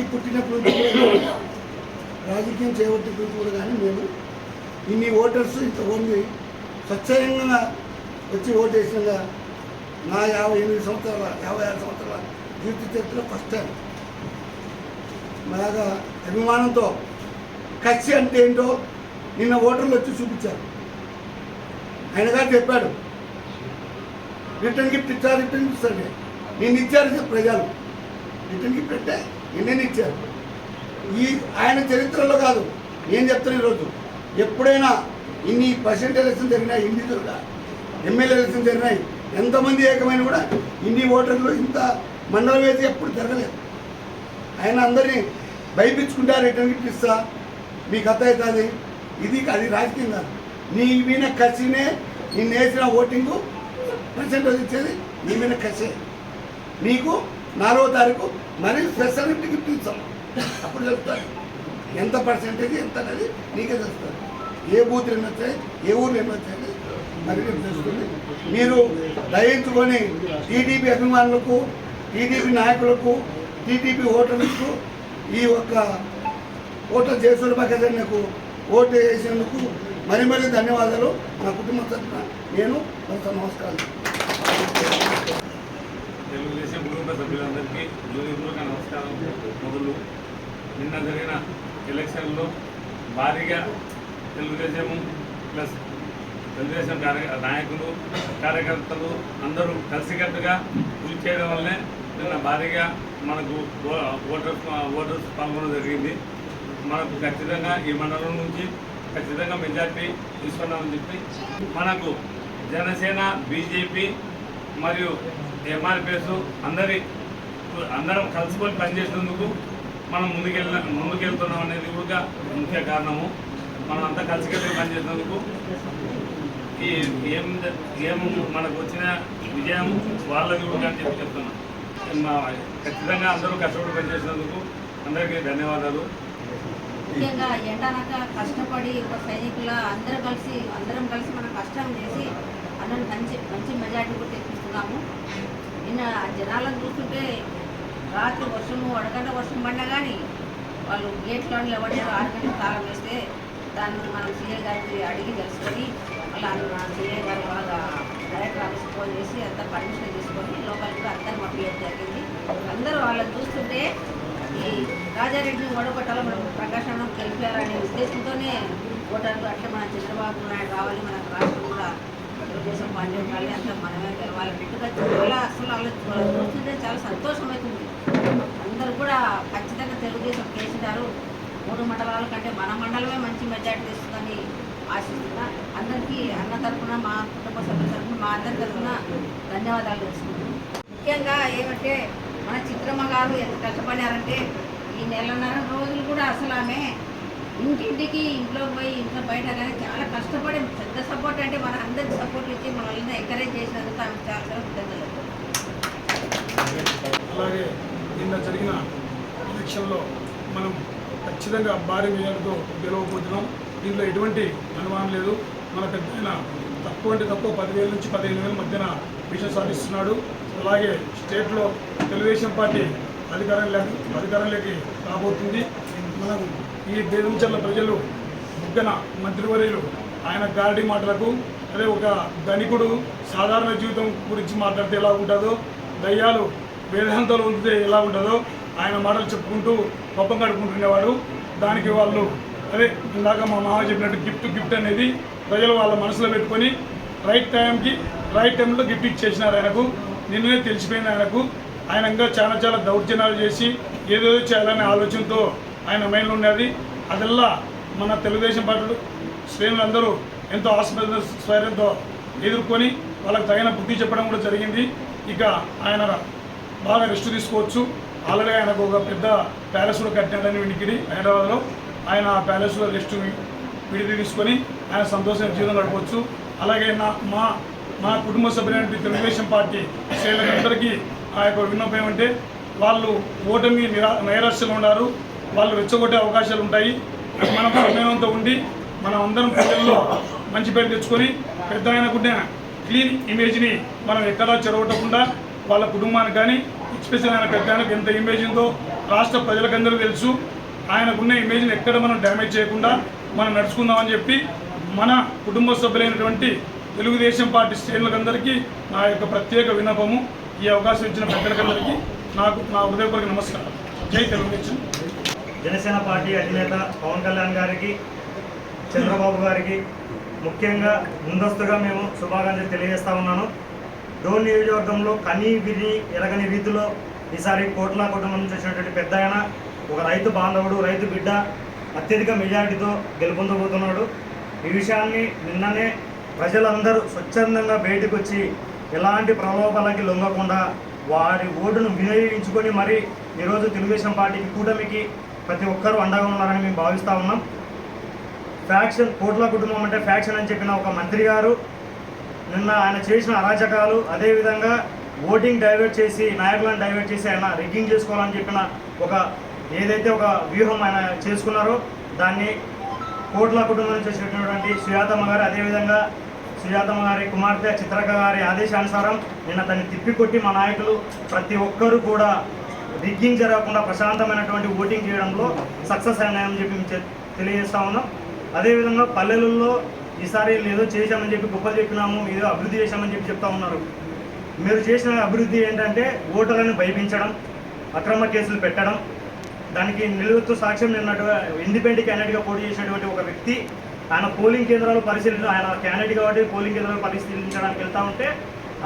Party పుట్టినప్పుడు రాజకీయం చేపట్టినప్పుడు కూడా కానీ మేము ఇన్ని ఓటర్స్ ఇంతమంది స్వచ్ఛంగా వచ్చి ఓటేసినగా నా యాభై ఎనిమిది సంవత్సరాల యాభై ఆరు సంవత్సరాల జీవిత చరిత్ర ఫస్ట్ టైం బాగా అభిమానంతో కక్షి అంటే ఏంటో నిన్న ఓటర్లు వచ్చి చూపించారు. ఆయన గారు చెప్పాడు రిటర్న్ గిఫ్ట్ ఇచ్చారు రిటర్న్ గిఫ్ట్ అంటే నేను ఇచ్చారు ప్రజలు. రిటర్న్ గిఫ్ట్ అంటే నిన్నే ఈ ఆయన చరిత్రలో కాదు నేను చెప్తాను ఈరోజు ఎప్పుడైనా ఇన్ని పర్సెంట్ ఎలక్షన్ జరిగినాయి ఇండివిజువల్గా ఎమ్మెల్యే ఎలక్షన్ జరిగినాయి ఎంతమంది ఏకమైన కూడా ఇన్ని ఓటర్లు ఇంత మండలం వేసి ఎప్పుడు జరగలేదు. ఆయన అందరినీ భయపించుకుంటా రిటర్న్ గిఫ్ట్ ఇస్తా మీ కథ అవుతుంది. ఇది అది రాజకీయం కాదు. నీ మీద కసినే నిన్ను వేసిన ఓటింగు పర్సెంటేజ్ ఇచ్చేది నీ మీద కసే. నీకు నాలుగో తారీఖు మరి స్పెషల్ గిఫ్ట్ ఇస్తాం అప్పుడు చెప్తారు. ఎంత పర్సెంటేజ్ ఎంత అనేది నీకే తెలుస్తుంది ఏ బూతులు ఎన్ని వచ్చాయి ఏ ఊర్లు ఎన్ని వచ్చాయి మరి తెలుస్తుంది మీరు దయించుకొని టీడీపీ అభిమానులకు టీడీపీ నాయకులకు టీడీపీ ఓటర్లకు ఈ ఒక్క ఓటర్ చేసిన పక్కకు ఓటు వేసేందుకు మరి మరి ధన్యవాదాలు. నా కుటుంబం తరఫున నేను కొంత నమస్కారం తెలుగుదేశం కుటుంబ సభ్యులందరికీ నమస్కారం మొదలు. నిన్న జరిగిన ఎలక్షన్లో భారీగా తెలుగుదేశం ప్లస్ తెలుగుదేశం కార్య నాయకులు కార్యకర్తలు అందరూ కలిసికట్టుగా కృషి చేయడం వల్లే నిన్న భారీగా మనకు ఓటర్స్ ఓటర్స్ పాల్గొనడం జరిగింది. మనకు ఖచ్చితంగా ఈ మండలం నుంచి ఖచ్చితంగా మెజార్టీ తీసుకున్నామని చెప్పి మనకు జనసేన బీజేపీ మరియు ఎంఆర్పిఎస్ అందరి అందరం కలిసిపోయి పనిచేసినందుకు మనం ముందుకెళ్ళ ముందుకెళ్తున్నాం అనేది కూడా ముఖ్య కారణము. మనం అంతా కలిసికట్టుగా పనిచేసినందుకు ఈ ఏం ఏం మనకు వచ్చిన విజయం వాళ్ళది కూడా అని చెప్పి చెప్తున్నాం. మా ఖచ్చితంగా అందరూ కష్టపడి పనిచేసినందుకు అందరికీ ధన్యవాదాలు. ముఖ్యంగా ఎండనక కష్టపడి ఒక సైనికుల అందరూ కలిసి అందరం కలిసి మనం కష్టం చేసి అందరం మంచి మంచి మెజార్టీ కూడా తెప్పిస్తున్నాము. నిన్న జనాలను చూస్తుంటే రాత్రి వర్షము అడగంట వర్షం పడినా కానీ వాళ్ళు గేట్లో ఎవడారు ఆరు తాళం వేస్తే దాన్ని మనం సీఏ గారికి అడిగి తెలుసుకొని మళ్ళీ సీఏ గారి వాళ్ళ డైరెక్టర్ ఆఫీస్ ఫోన్ చేసి అంతా పర్మిషన్ తీసుకొని లోపలికి కూడా మా పంపించడం జరిగింది. అందరూ వాళ్ళని చూస్తుంటే ఈ రాజారెడ్డిని ఓడగొట్టాలో మనం ప్రకాశం గెలిపారనే ఉద్దేశంతోనే ఓటర్లు అట్లా మన చంద్రబాబు నాయుడు రావాలి మనకు రాష్ట్రం కూడా తెలుగుదేశం పార్టీ ఉండాలి అంతా మనమే గెలవాలి. పెట్టుకొచ్చి చాలా అసలు వాళ్ళు చూస్తుంటే చాలా సంతోషం అవుతుంది అందరూ కూడా ఖచ్చితంగా తెలుగుదేశం కేసీఆర్ మూడు మండలాల కంటే మన మండలమే మంచి మెజార్టీ తెస్తుందని ఆశిస్తున్నా. అందరికీ అన్న తరఫున మా కుటుంబ సభ్యుల తరఫున మా అందరి తరఫున ధన్యవాదాలు తెలుసుకుంటున్నాను. ముఖ్యంగా ఏమంటే మన చిత్రమ్మ గారు ఎంత కష్టపడారంటే ఈ నెలన్నర రోజులు కూడా అసలు ఆమె ఇంటింటికి ఇంట్లో పోయి ఇంట్లో బయట కానీ చాలా కష్టపడి పెద్ద సపోర్ట్ అంటే మన అందరికి సపోర్ట్ ఇచ్చి మనల్ని ఎంకరేజ్ చేసినందుకు ఆమె చాలా చాలా కృతజ్ఞతలు. అలాగే నిన్న జరిగిన ఎలక్షన్లో మనం ఖచ్చితంగా భారీ విజయాలతో గెలవబోతున్నాం. దీంట్లో ఎటువంటి అనుమానం లేదు. మన పెద్ద తక్కువ అంటే తక్కువ పదివేల నుంచి పదిహేను వేల మధ్యన విజయం సాధిస్తున్నాడు. అలాగే స్టేట్లో తెలుగుదేశం పార్టీ అధికారంలోకి అధికారంలోకి రాబోతుంది. మనం ఈ బేదంచర్ల ప్రజలు బుగ్గన మంత్రివర్యులు ఆయన గారడీ మాటలకు అదే ఒక ధనికుడు సాధారణ జీవితం గురించి మాట్లాడితే ఎలా ఉంటుందో దయ్యాలు వేదాంతాలు ఉంటే ఎలా ఉంటుందో ఆయన మాటలు చెప్పుకుంటూ పప్పం గడుపుకుంటునేవాడు దానికి వాళ్ళు అదే ఇందాక మా మామ చెప్పినట్టు గిఫ్ట్ గిఫ్ట్ అనేది ప్రజలు వాళ్ళ మనసులో పెట్టుకొని రైట్ టైంకి రైట్ టైంలో గిఫ్ట్ ఇచ్చేసినారు ఆయనకు. నిన్ననే తెలిసిపోయింది ఆయనకు. ఆయన ఇంకా చాలా చాలా దౌర్జన్యాలు చేసి ఏదేదో చేయాలనే ఆలోచనతో ఆయన మైండ్లో ఉన్నది. అదల్లా మన తెలుగుదేశం పార్టీ శ్రేణులందరూ ఎంతో ఆస్పత్రి స్వైర్యంతో ఎదుర్కొని వాళ్ళకి తగిన బుద్ధి చెప్పడం కూడా జరిగింది. ఇక ఆయన బాగా రెస్ట్ తీసుకోవచ్చు. ఆల్రెడీ ఆయనకు ఒక పెద్ద ప్యాలెస్ కూడా కట్టినాడని వినికిడి హైదరాబాద్లో. ఆయన ఆ ప్యాలెస్లో రెస్ట్ విడిది తీసుకొని ఆయన సంతోషంగా జీవితం గడపవచ్చు. అలాగే నా మా మా కుటుంబ సభ్యులైన తెలుగుదేశం పార్టీ శ్రేణులందరికీ ఆ యొక్క విన్నపం ఏమంటే వాళ్ళు ఓటమి నిరా నైరాశ్యంలో ఉన్నారు. వాళ్ళు రెచ్చగొట్టే అవకాశాలు ఉంటాయి. మనం సమయంతో ఉండి మనం అందరం ప్రజల్లో మంచి పేరు తెచ్చుకొని పెద్ద ఆయనకున్న క్లీన్ ఇమేజ్ని మనం ఎక్కడా చెరగొట్టకుండా వాళ్ళ కుటుంబానికి కానీ ఎస్పెషల్ ఆయన పెద్ద ఆయనకు ఎంత ఇమేజ్ ఉందో రాష్ట్ర ప్రజలకందరూ తెలుసు. ఆయనకున్న ఇమేజ్ని ఎక్కడ మనం డ్యామేజ్ చేయకుండా మనం నడుచుకుందామని చెప్పి మన కుటుంబ సభ్యులైనటువంటి తెలుగుదేశం పార్టీ శ్రేణులకందరికీ నా యొక్క ప్రత్యేక విన్నపము. ఈ అవకాశం ఇచ్చిన పెద్దలకందరికీ నాకు నా హృదయపూర్వక నమస్కారం. జై తెలుగుదేశం. జనసేన పార్టీ అధినేత పవన్ కళ్యాణ్ గారికి చంద్రబాబు గారికి ముఖ్యంగా ముందస్తుగా మేము శుభాకాంక్షలు తెలియజేస్తా ఉన్నాను. డోన్ నియోజకవర్గంలో కని విని ఎరగని రీతిలో ఈసారి కోట్ల కుటుంబం నుంచి వచ్చినటువంటి పెద్ద ఆయన ఒక రైతు బాంధవుడు రైతు బిడ్డ అత్యధిక మెజారిటీతో గెలుపొందబోతున్నాడు. ఈ విషయాన్ని నిన్ననే ప్రజలందరూ స్వచ్ఛందంగా బయటకు వచ్చి ఎలాంటి ప్రలోభాలకి లొంగకుండా వారి ఓటును వినియోగించుకొని మరి ఈరోజు తెలుగుదేశం పార్టీకి కూటమికి ప్రతి ఒక్కరూ అండగా ఉన్నారని మేము భావిస్తూ ఉన్నాం. ఫ్యాక్షన్ కోట్ల కుటుంబం అంటే ఫ్యాక్షన్ అని చెప్పిన ఒక మంత్రి గారు నిన్న ఆయన చేసిన అరాచకాలు అదేవిధంగా ఓటింగ్ డైవర్ట్ చేసి నాయకులను డైవర్ట్ చేసి ఆయన రిగ్గింగ్ చేసుకోవాలని చెప్పిన ఒక ఏదైతే ఒక వ్యూహం ఆయన చేసుకున్నారో దాన్ని కోట్ల కుటుంబం నుంచి వచ్చినటువంటి సుజాతమ్మ గారు అదేవిధంగా సుజాతమ్మ గారి కుమార్తె చిత్రక గారి ఆదేశానుసారం నిన్న దాన్ని తిప్పికొట్టి మా నాయకులు ప్రతి ఒక్కరూ కూడా రిగ్గింగ్ జరగకుండా ప్రశాంతమైనటువంటి ఓటింగ్ చేయడంలో సక్సెస్ అయినాయని చెప్పి మేము తెలియజేస్తా ఉన్నాం. అదేవిధంగా పల్లెలలో ఈసారి ఏదో చేశామని చెప్పి గొప్పలు చెప్పినాము ఏదో అభివృద్ధి చేశామని చెప్పి చెప్తా ఉన్నారు. మీరు చేసిన అభివృద్ధి ఏంటంటే ఓటర్లను భయపించడం అక్రమ కేసులు పెట్టడం దానికి నిలువెత్తు సాక్ష్యం నిన్నట్టు ఇండిపెండెంట్ క్యాండిడేట్గా పోటీ చేసినటువంటి ఒక వ్యక్తి ఆయన పోలింగ్ కేంద్రాలు పరిశీలించ ఆయన క్యాండిడేట్ కాబట్టి పోలింగ్ కేంద్రాలు పరిశీలించడానికి వెళ్తా ఉంటే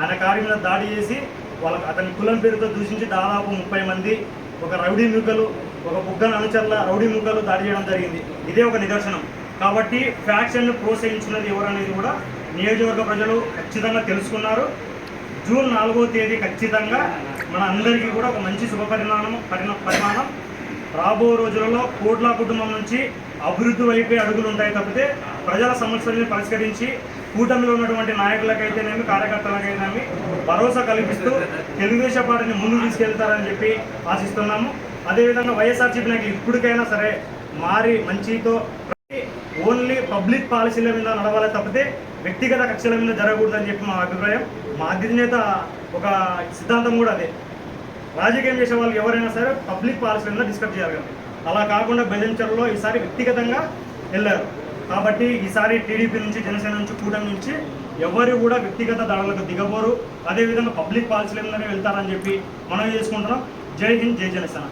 ఆయన కారు మీద దాడి చేసి వాళ్ళ అతని కులం పేరుతో దూషించి దాదాపు ముప్పై మంది ఒక రౌడీ ముక్కలు ఒక బుగ్గన అనుచరుల రౌడీ ముక్కలు దాడి చేయడం జరిగింది. ఇదే ఒక నిదర్శనం. కాబట్టి ఫ్యాక్షన్ను ప్రోత్సహించినది ఎవరనేది కూడా నియోజకవర్గ ప్రజలు ఖచ్చితంగా తెలుసుకున్నారు. జూన్ నాలుగో తేదీ ఖచ్చితంగా మన అందరికీ కూడా ఒక మంచి శుభ పరిణామం పరిణ పరిమాణం రాబో రోజులలో కోట్ల కుటుంబం నుంచి అభివృద్ధి వైపే అడుగులు ఉంటాయి తప్పితే ప్రజల సమస్యల్ని పరిష్కరించి కూటమిలో ఉన్నటువంటి నాయకులకైతేనేమి కార్యకర్తలకైతేనేమి భరోసా కల్పిస్తూ తెలుగుదేశం పార్టీని ముందుకు తీసుకెళ్తారని చెప్పి ఆశిస్తున్నాము. అదేవిధంగా వైఎస్ఆర్సీపీ నాకు ఇప్పటికైనా సరే మారి మంచితో ఓన్లీ పబ్లిక్ పాలసీల మీద నడవాలి తప్పితే వ్యక్తిగత కక్షల మీద జరగకూడదని చెప్పి మా అభిప్రాయం. మా అధినేత ఒక సిద్ధాంతం కూడా అదే. రాజకీయం చేసే వాళ్ళు ఎవరైనా సరే పబ్లిక్ పాలసీ మీద డిస్కస్ చేయాలి అలా కాకుండా బెదిరించడంలో ఈసారి వ్యక్తిగతంగా వెళ్ళారు. కాబట్టి ఈసారి టీడీపీ నుంచి జనసేన నుంచి కూటమి నుంచి ఎవరు కూడా వ్యక్తిగత దాడులకు దిగబోరు. అదేవిధంగా పబ్లిక్ పాలసీల మీదనే వెళ్తారని చెప్పి మనం చేసుకుంటున్నాం. జై హింద్ జై జనసేన.